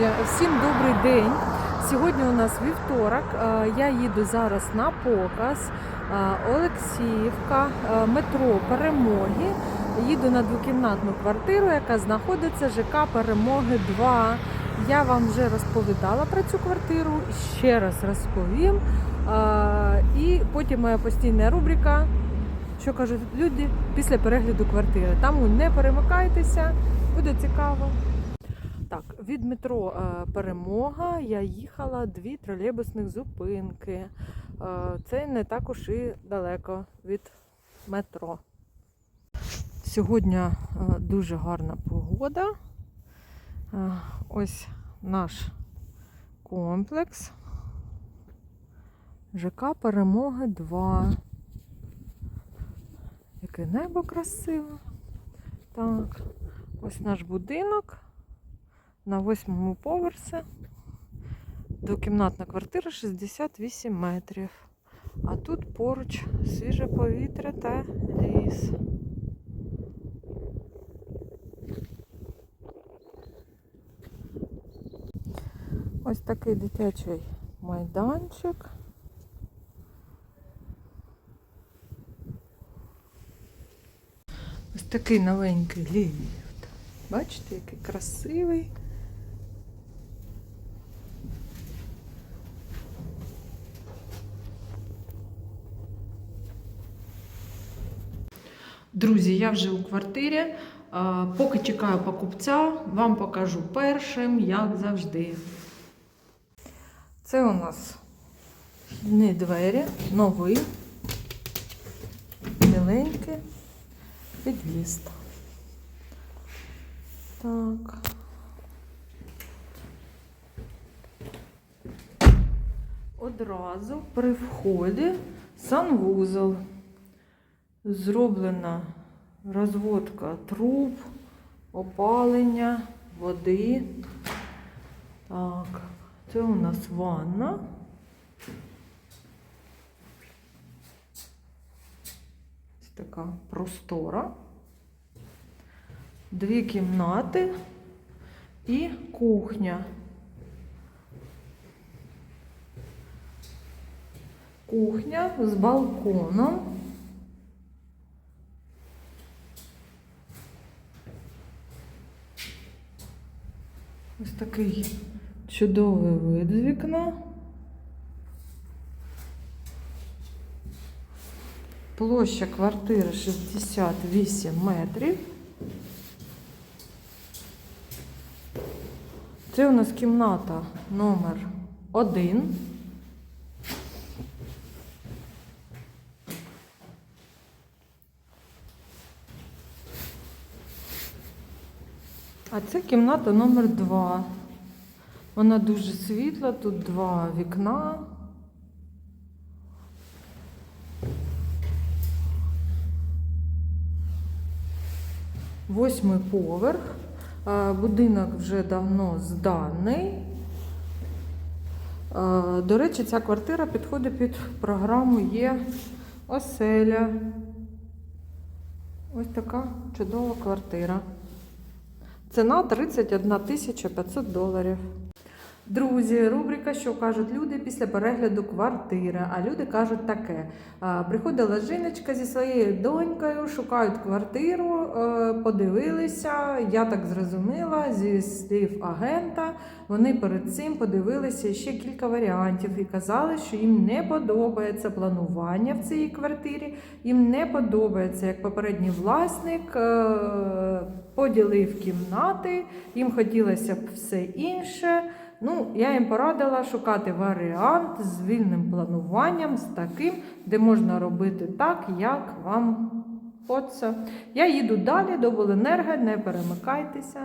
Друзі, всім добрий день. Сьогодні у нас вівторок. Е, Я їду зараз на показ. Е, Олексіївка, е, метро Перемоги. Їду на двокімнатну квартиру, яка знаходиться ЖК Перемоги 2. Я вам вже розповідала про цю квартиру, ще раз розповім. І потім моя постійна рубрика, що кажуть люди після перегляду квартири. Тому не перемикайтеся, буде цікаво. Так, від метро е, Перемога я їхала дві тролейбусних зупинки. Е, Це не також і далеко від метро. Сьогодні е, дуже гарна погода. Ось наш комплекс. ЖК Перемоги 2. Яке небо красиве. Так, ось наш будинок на восьмому поверсі. Двокімнатна квартира 68 метрів. А тут поруч свіже повітря та ліс. Ось такий дитячий майданчик. Ось такий новенький ліфт. Бачите, який красивий. Друзі, я вже у квартирі. Поки чекаю покупця, вам покажу першим, як завжди. Це у нас вхідні двері, новий, біленький, під'їзд. Так. Одразу при вході санвузол. Зроблена розводка труб, опалення, води. Так, це у нас ванна. Ось така простора. Дві кімнати і кухня. Кухня з балконом. Ось такий чудовий вид з вікна. Площа квартири 68 метрів. Це у нас кімната номер 1. А це кімната номер 2. Вона дуже світла, тут два вікна. Восьмий поверх. Будинок вже давно зданий. До речі, ця квартира підходить під програму Є оселя. Ось така чудова квартира. Ціна 31 тисяча 500 доларів. Друзі, рубрика, що кажуть люди після перегляду квартири. А люди кажуть таке: приходила жіночка зі своєю донькою, шукають квартиру, е, подивилися. Я так зрозуміла зі слів агента. Вони перед цим подивилися ще кілька варіантів і казали, що їм не подобається планування в цій квартирі. Їм не подобається, як попередній власник е, поділив кімнати. Їм хотілося б все інше. Ну, я їм порадила шукати варіант з вільним плануванням, з таким, де можна робити так, як вам хочеться. Я їду далі до Воленерго, не перемикайтеся.